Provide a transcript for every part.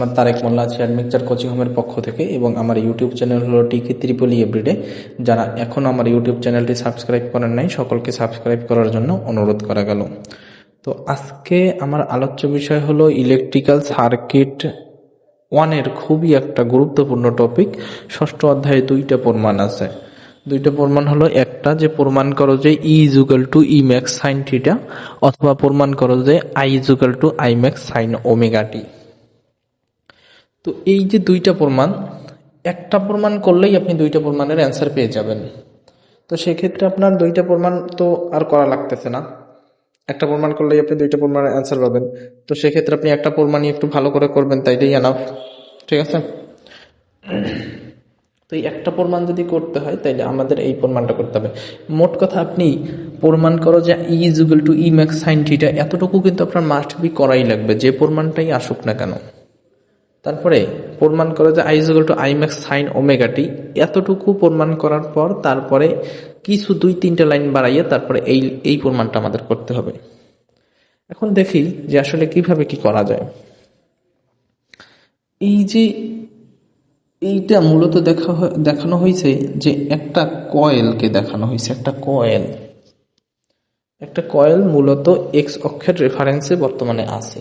মোহাম্মদ তারেক মোল্লা আছি mixture coaching হোমের পক্ষ থেকে এবং আমার ইউটিউব চ্যানেল হলো টিকি ত্রিপলি এভরিডে। যারা এখন আমার ইউটিউব চ্যানেলটি সাবস্ক্রাইব করেন নাই, সকলকে সাবস্ক্রাইব করার জন্য অনুরোধ করা গেল। তো আজকে আমার আলোচ্য বিষয় হলো ইলেকট্রিক্যাল সার্কিট ওয়ানের খুবই একটা গুরুত্বপূর্ণ টপিক। ষষ্ঠ অধ্যায়ে দুইটা প্রমাণ আছে। দুইটা প্রমাণ হলো একটা যে প্রমাণ করো যে E equal to E max sine theta অথবা প্রমাণ করো যে I equal to I max sine omega T তো এই যে দুইটা প্রমাণ, একটা প্রমাণ করলেই আপনি দুইটা প্রমাণের অ্যান্সার পেয়ে যাবেন। তো সেক্ষেত্রে আপনার দুইটা প্রমাণ তো আর করা লাগতেছে না। একটা প্রমাণ করলেই আপনি দুইটা প্রমাণের অ্যান্সার পাবেন। তো সেক্ষেত্রে আপনি একটা প্রমাণই একটু ভালো করে করবেন, তাইলেই এনাফ ঠিক আছে? তো এই একটা প্রমাণ যদি করতে হয়, তাইলে আমাদের এই প্রমাণটা করতে হবে। মোট কথা আপনি প্রমাণ করো যে E equal to E max sine theta এতটুকু কিন্তু আপনার মাস্ট বি করাই লাগবে। যে প্রমাণটাই আসুক না কেন। তারপরে প্রমাণ করো যে I equal to I max sine omega T এতটুকু প্রমাণ করার পর তারপরে কিছু দুই তিনটা লাইন বাড়াইয়ে তারপরে এই এই প্রমাণটা আমাদের করতে হবে। এখন দেখি যে আসলে কীভাবে কি করা যায়। এই যে এইটা মূলত দেখা দেখানো হয়েছে যে একটা কয়েলকে দেখানো হয়েছে, একটা কয়েল একটা কয়েল মূলত এক্স অক্ষের রেফারেন্সে বর্তমানে আছে।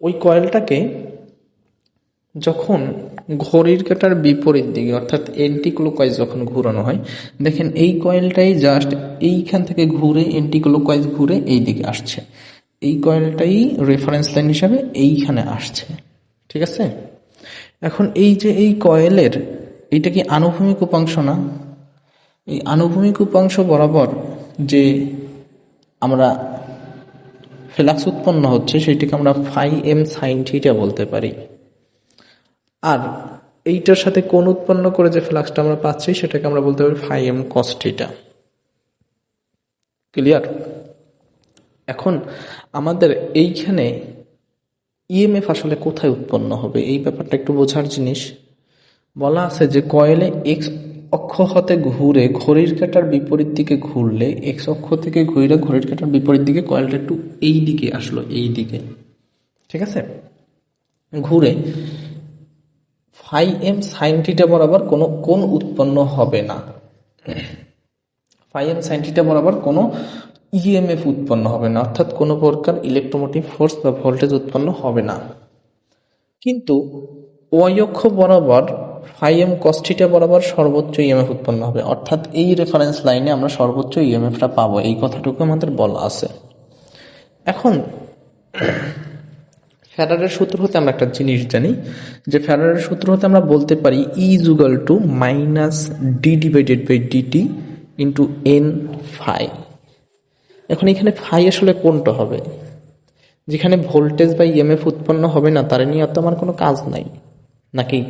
ওই কয়েলটাকে যখন ঘড়ির কাটার বিপরীত দিকে, অর্থাৎ এন্টি ক্লোকওয়াইজ যখন ঘুরানো হয়, দেখেন এই কয়েলটাই জাস্ট এইখান থেকে ঘুরে এন্টি ক্লোকওয়াইজ ঘুরে এই দিকে আসছে। এই কয়েলটাই রেফারেন্স লাইন হিসাবে এইখানে আসছে। ঠিক আছে? এখন এই যে এই কয়েলের এইটা কি আনুভূমিক উপাংশ না? এই আনুভূমিক উপাংশ বরাবর যে আমরা ফ্লাক্স উৎপন্ন হচ্ছে, সেটিকে আমরা ফাই এম সাইন থিটা বলতে পারি। আর এইটার সাথে কোন উৎপন্ন করে যে ফ্লাক্সটা আমরা পাচ্ছি, সেটাকে আমরা বলতে পারি phi M cos theta clear এখন আমাদের এইখানে ইএমএফ আসলে কোথায় উৎপন্ন হবে? এই ব্যাপারটা একটু বোঝার জিনিস। বলা আছে যে কয়েলে এক্স অক্ষ হতে ঘুরে ঘড়ির কাটার বিপরীত দিকে ঘুরলে এক্স অক্ষ থেকে ঘুরে ঘড়ির কাটার বিপরীত দিকে কয়েলটা একটু এই দিকে আসলো, এই দিকে। ঠিক আছে? ঘুরে ফাই এম সাইন থিটা বরাবর কোনো, কোন উৎপন্ন হবে না। ফাই এম সাইন থিটা বরাবর কোনো ইএমএফ উৎপন্ন হবে না, অর্থাৎ কোনো প্রকার ইলেকট্রোমোটিভ ফোর্স বা ভোল্টেজ উৎপন্ন হবে না। কিন্তু অক্ষ বরাবর ফাই এম কস্টিটা বরাবর সর্বোচ্চ ইএমএফ উৎপন্ন হবে, অর্থাৎ এই রেফারেন্স লাইনে আমরা সর্বোচ্চ ইএমএফটা পাবো, এই কথাটুকু আমাদের বলা আছে। এখন ফ্যারারের সূত্র হতে আমরা একটা জিনিস জানি, যে ফ্যারারের সূত্র হতে আমরা বলতে পারি equal to minus D divided by DT into N phi এখন এখানে ফাই আসলে কোনটা হবে? যেখানে ভোল্টেজ বা ইএমএফ উৎপন্ন হবে না, তার নিয়ে তো আমার কোনো কাজ নাই। নাকি?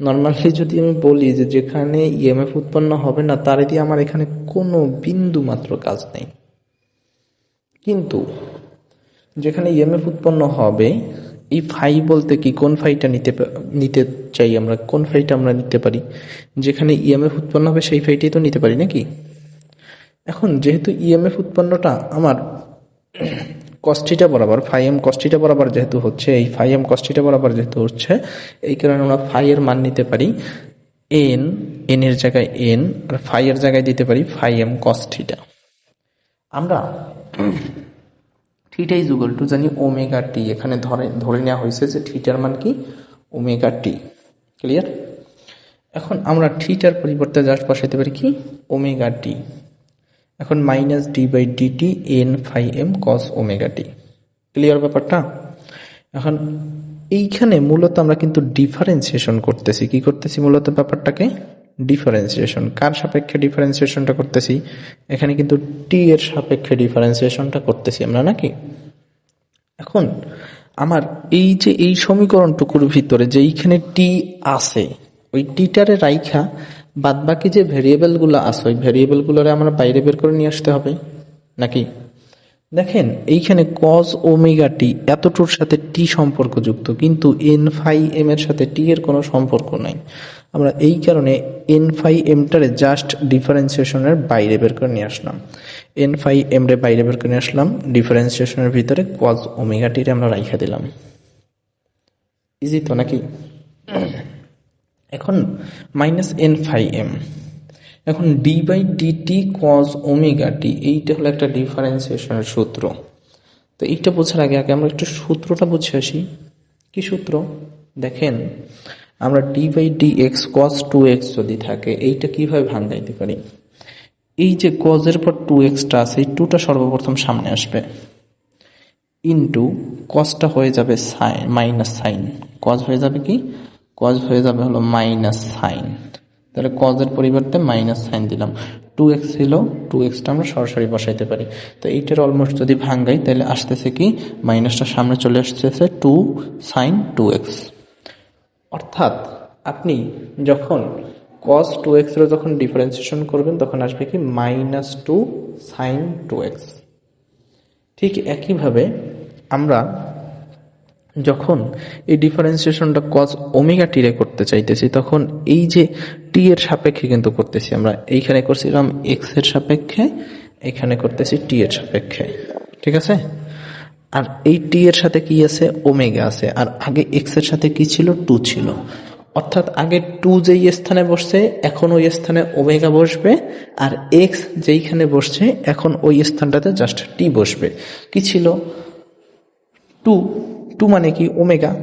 নর্মালি যদি আমি বলি যে যেখানে ইএমএফ উৎপন্ন হবে না, তার দিয়ে আমার এখানে কোনো বিন্দু মাত্র কাজ নেই। কিন্তু যেখানে ইএমএফ উৎপন্ন হবে, এই ফাই বলতে কি? কোন ফাইটা নিতে নিতে চাই আমরা? কোন ফাইটা আমরা নিতে পারি? যেখানে ইএমএফ উৎপন্ন হবে, সেই ফাইটাই তো নিতে পারি নাকি? এখন যেহেতু ইএমএফ উৎপন্নটা আমার কস্টিটা বরাবর ফাই এম কস্টিটা বরাবর যেহেতু হচ্ছে, এই ফাই এম কস্টিটা বরাবর যেহেতু হচ্ছে, এই কারণে আমরা ফাই এর মান নিতে পারি এন এন এর জায়গায় এন আর ফাই এর জায়গায় দিতে পারি ফাই এম কস্টিটা আমরা থিটা ইজ টু জানি ওমেগা টি এখানে ধরে ধরে নেওয়া হয়েছে যে থিটার মান কি? ওমেগা টি ক্লিয়ার এখন আমরা থিটার পরিবর্তে জাস্ট বসাইতে পারি কি? ওমেগা টি এখন minus D by DT N phi M cos omega T clear ব্যাপারটা? এখন এইখানে মূলত আমরা কিন্তু ডিফারেন্সিয়েশন করতেছি। কি করতেছি মূলত ব্যাপারটাকে? ডিফারেন্সিয়েশন কার সাপেক্ষে ডিফারেন্সিয়েশনটা করতেছি? এখানে কিন্তু টি এর সাপেক্ষে ডিফারেন্সিয়েশনটা করতেছি আমরা, নাকি? এখন, আমার এই যে এই সমীকরণটুকুর ভিতরে যে এইখানে টি আছে, ওই টিটারে রাইখা বাদ বাকি যে ভেরিয়েবলগুলো আছে, ওই ভেরিয়েবল গুলোরে আমরা বাইরে বের করে নিয়ে আসতে হবে, নাকি? দেখেন, এইখানে কজ ওমেগা টি এতটুর সাথে টি সম্পর্কযুক্ত, কিন্তু এন ফাই এম এর সাথে টি এর কোনো সম্পর্ক নাই। আমরা এই কারণে এন ফাই এমটারে জাস্ট ডিফারেন্সিয়েশনের বাইরে বের করে নিয়ে আসলাম। এন ফাই এম রে বাইরে বের করে নিয়ে আসলাম ডিফারেন্সিয়েশনের ভিতরে কজ ওমেগা টিরে আমরা রাইখা দিলাম। ইজি তো নাকি? এখন মাইনাস এন ফাই এম এখন D by DT cos omega T এইটা হলো একটা ডিফারেন্সিয়েশনের সূত্র। তো এইটা বোঝার আগে আগে আমরা একটু সূত্রটা বুঝে আসি। কি সূত্র? দেখেন আমরা d by d x cos two x যদি থাকে, এইটা কীভাবে ভাঙ্গাইতে পারি? এই যে কজের পর টু এক্সটা আছে, এই টুটা সর্বপ্রথম সামনে আসবে। ইন্টু কজটা হয়ে যাবে সাইন মাইনাস সাইন কজ হয়ে যাবে কি? কজ হয়ে যাবে হলো মাইনাস সাইন তাহলে কজের পরিবর্তে মাইনাস সাইন দিলাম। টু এক্স ছিল টু এক্সটা আমরা সরাসরি বসাইতে পারি। তো এইটার অলমোস্ট যদি ভাঙ্গাই তাহলে আসতেছে কি? মাইনাসটা সামনে চলে আসতেছে টু সাইন টু এক্স অর্থাৎ আপনি যখন কস টু এক্সের যখন ডিফারেন্সিয়েশন করবেন, তখন আসবে কি? Minus two sine two x ঠিক একইভাবে আমরা যখন এই ডিফারেন্সিয়েশনটা কজ ওমেগা টিরে করতে চাইতেছি, তখন এই যে টি এর সাপেক্ষে কিন্তু করতেছি আমরা। এইখানে করছিলাম এক্সের সাপেক্ষে, এখানে করতেছি টি এর সাপেক্ষে। ঠিক আছে? আর এই টি এর সাথে কি আছে? ওমেগা আছে। আর আগে এক্সের সাথে কি ছিল? টু ছিল। অর্থাৎ আগে টু যেই স্থানে বসছে, এখন ওই স্থানে ওমেগা বসবে। আর এক্স যেইখানে বসছে, এখন ওই স্থানটাতে জাস্ট টি বসবে। কি ছিল? টু টু মানে কি? ওমেগা।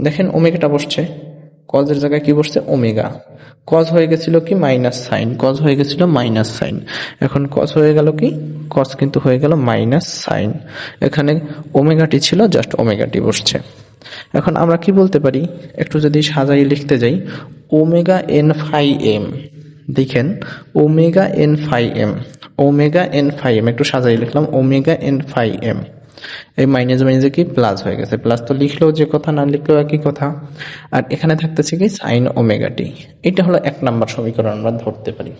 দেখেন ওমেগাটা বসছে। কজের জায়গায় কি বসছে? ওমেগা। কজ হয়ে গেছিল কি? মাইনাস সাইন কজ হয়ে গেছিল মাইনাস সাইন এখন কজ হয়ে গেল কি? কজ কিন্তু হয়ে গেল মাইনাস সাইন এখানে ওমেগাটি ছিল জাস্ট ওমেগাটি বসছে। এখন আমরা কি বলতে পারি? একটু যদি সাজাই লিখতে যাই। Omega n phi m. দেখেন, omega n phi m. Omega n phi m. একটু সাজাই লিখলাম। Omega n phi m. এই মাইনাস মাইনাসে কি? প্লাস হয়ে গেছে। প্লাস তো লিখলেও যে কথা, না লিখলেও একই কথা। আর এখানে থাকতেছে কি? সাইন ওমেগাটি এটা হলো এক নাম্বার সমীকরণ, আমরা ধরতে পারি।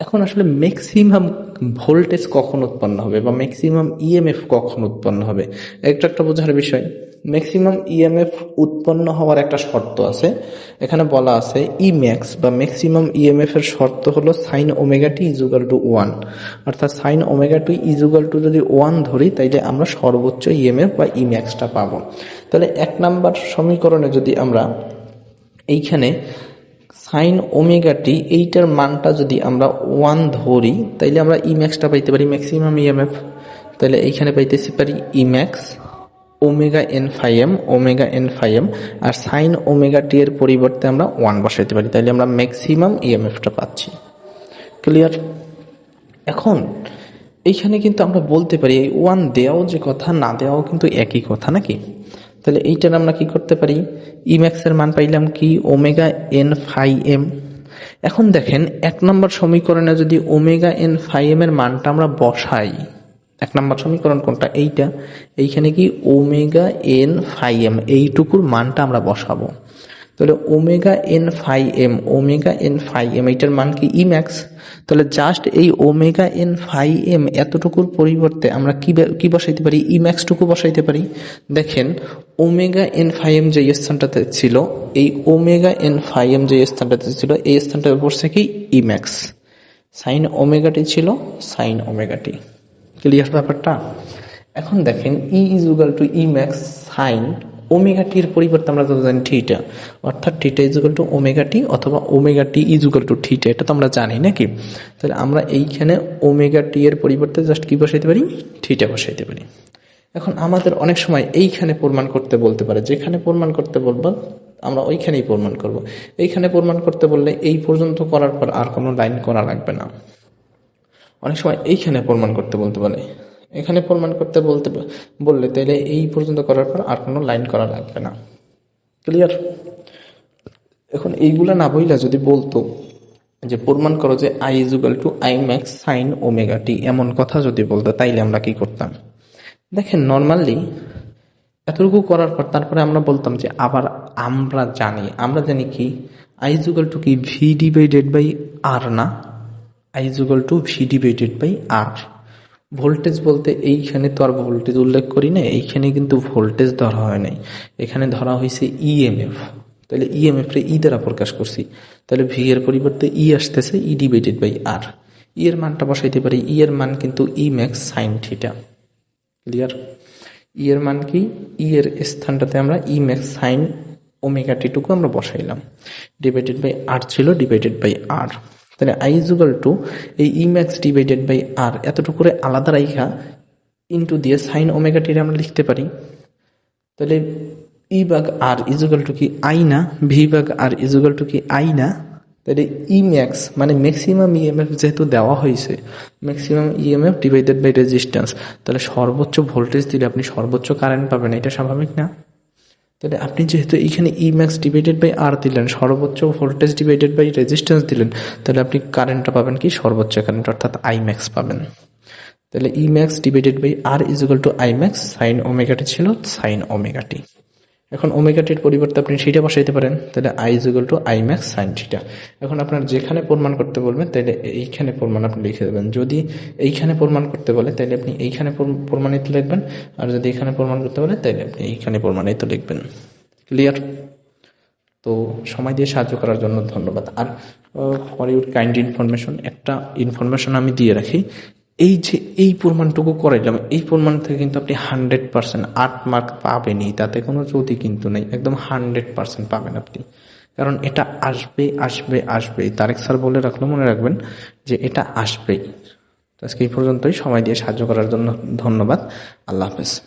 এখন আসলে ম্যাক্সিমাম ভোল্টেজ কখন উৎপন্ন হবে বা ম্যাক্সিমাম ইএমএফ কখন উৎপন্ন হবে? একটা একটা বোঝার বিষয়। ম্যাক্সিমাম ইএমএফ উৎপন্ন হওয়ার একটা শর্ত আছে। এখানে বলা আছে ই ম্যাক্স বা ম্যাক্সিমাম ইএমএফ এর শর্ত হলো sine omega t equal to one অর্থাৎ sine omega t equal to যদি ওয়ান ধরি, তাইলে আমরা সর্বোচ্চ ইএমএফ বা ই ম্যাক্সটা পাবো। তাহলে এক নাম্বার সমীকরণে যদি আমরা এইখানে সাইন ওমেগা টি এইটার মানটা যদি আমরা ওয়ান ধরি, তাইলে আমরা ইম্যাক্সটা পাইতে পারি ম্যাক্সিমাম ইএমএফ তাহলে এইখানে পাইতেছি পারি E max omega n phi m omega n phi m আর সাইন ওমেগা টি এর পরিবর্তে আমরা ওয়ান বসাইতে পারি। তাইলে আমরা ম্যাক্সিমাম ইএমএফটা পাচ্ছি। ক্লিয়ার এখন, এইখানে কিন্তু আমরা বলতে পারি, এই ওয়ান দেওয়াও যে কথা, না দেওয়াও কিন্তু একই কথা নাকি? তাহলে এইটার আমরা কি করতে পারি? ইম্যাক্সের মান পাইলাম কি? ওমেগা এন ফাই এম এখন দেখেন, এক নম্বর সমীকরণে যদি ওমেগা এন ফাই এম এর মানটা আমরা বসাই এক নম্বর সমীকরণ কোনটা? এইটা। এইখানে কি ওমেগা এন ফাই এম, এইটুকুর মানটা আমরা বসাবো। তাহলে omega n phi m, omega n phi m, এইটার মান কি ইম্যাক্স? তাহলে জাস্ট এই ওমেগা এন ফাই এম এতটুকুর পরিবর্তে আমরা কি কি বসাইতে পারি? ইম্যাক্সটুকু বসাইতে পারি। দেখেন, ওমেগা এন ফাই এম যে স্থানটাতে ছিল, এই ওমেগা এন ফাই এম যে স্থানটাতে ছিল, এই স্থানটাতে বসছে কি? E max. Sine omega t ছিল, সাইন ওমেগাটি। ক্লিয়ার ব্যাপারটা? এখন দেখেন E is equal to E max sine omega টির পরিবর্তে আমরা তো জানি থিটা অর্থাৎ theta equal to omega t অথবা omega t equal to theta এটা তো আমরা জানি, নাকি? তাহলে আমরা এইখানে ওমেগা টি এর পরিবর্তে জাস্ট কি বসাইতে পারি? থিটা বসাইতে পারি। এখন আমাদের অনেক সময় এইখানে প্রমাণ করতে বলতে পারে, যেখানে প্রমাণ করতে বলব, আমরা ওইখানেই প্রমাণ করব। এইখানে প্রমাণ করতে বললে এই পর্যন্ত করার পর আর কোনো লাইন করা লাগবে না। অনেক সময় এইখানে প্রমাণ করতে বলতে পারে এখানে প্রমাণ করতে বলতে বললে তাহলে এই পর্যন্ত করার পর আর কোনো লাইন করা লাগবে না। ক্লিয়ার এখন এইগুলা না বইলা যদি বলতো যে প্রমাণ করো যে I equal to I max sine omega t এমন কথা যদি বলতো, তাইলে আমরা কি করতাম? দেখেন নর্মালি এতটুকু করার পর তারপরে আমরা বলতাম যে আবার আমরা জানি আমরা জানি কি? আই ইজুগাল টু কি? ভি ডিভাইডেড বাই আর না? I equal to V divided by R voltage বলতে এইখানে তো আর ভোল্টেজ উল্লেখ করি না এইখানে কিন্তু ভোল্টেজ ধরা হয় নাই। এখানে ধরা হয়েছে ইএমএফ তাহলে ইএমএফ রে ই দ্বারা প্রকাশ করছি। তাহলে ভি এর পরিবর্তে ই আসতেছে ই ডিভাইডেড বাই আর ই এর মানটা বসাইতে পারি ই এর মান কিন্তু E max sine theta clear E এর মান কি? ই এর স্থানটাতে আমরা ই ম্যাক্স সাইন ওমেগা টিটুকু আমরা বসাইলাম। ডিভাইডেড বাই আর ছিল ডিভাইডেড বাই আর তাহলে আই ইজুগাল টু এই E max divided by R এতটুকু করে আলাদা রাইখা ইন্টু দিয়ে সাইন ওমেগা টির আমরা লিখতে পারি। তাহলে E by R equal to কি আই না? V by R equal to কি আই না? তাহলে ই ম্যাক্স মানে ম্যাক্সিমাম ইএমএফ যেহেতু দেওয়া হয়েছে maximum EMF divided by resistance তাহলে সর্বোচ্চ ভোল্টেজ দিলে আপনি সর্বোচ্চ কারেন্ট পাবেন, এটা স্বাভাবিক না? তাহলে আপনি যেহেতু এইখানে E max divided by R দিলেন, সর্বোচ্চ ভোল্টেজ ডিভাইডেড বাই রেজিস্ট্যান্স দিলেন, তাহলে আপনি কারেন্টটা পাবেন কি? সর্বোচ্চ কারেন্ট অর্থাৎ আই ম্যাক্স পাবেন। তাহলে E max divided by R equal to I max sine omega t ছিল সাইন ওমেগাটি এখন ওমেগাটির পরিবর্তে আপনি সেটা বসাইতে পারেন, তাহলে I equal to I max sine theta এখন আপনার যেখানে প্রমাণ করতে বলবেন, তাহলে এইখানে প্রমাণ আপনি লিখে দেবেন। যদি এইখানে প্রমাণ করতে বলে, তাহলে আপনি এইখানে প্রমাণিত লিখবেন, আর যদি এখানে প্রমাণ করতে বলে, তাহলে আপনি এইখানে প্রমাণিত লিখবেন। ক্লিয়ার তো সময় দিয়ে সাহায্য করার জন্য ধন্যবাদ। আর ফর ইউর কাইন্ড ইনফরমেশন একটা ইনফরমেশন আমি দিয়ে রাখি এই যে, এই প্রমাণটুকু করাইলাম এই প্রমাণ থেকে কিন্তু আপনি হান্ড্রেড পার্সেন্ট আট মার্ক পাবেনই, তাতে কোনো যদি কিন্তু নেই, একদম হান্ড্রেড পার্সেন্ট পাবেন আপনি। কারণ এটা আসবে আসবে আসবে। তারেক স্যার বলে রাখলে, মনে রাখবেন, যে এটা আসবেই। আজকে এই পর্যন্তই, সময় দিয়ে সাহায্য করার জন্য ধন্যবাদ। আল্লাহ হাফেজ।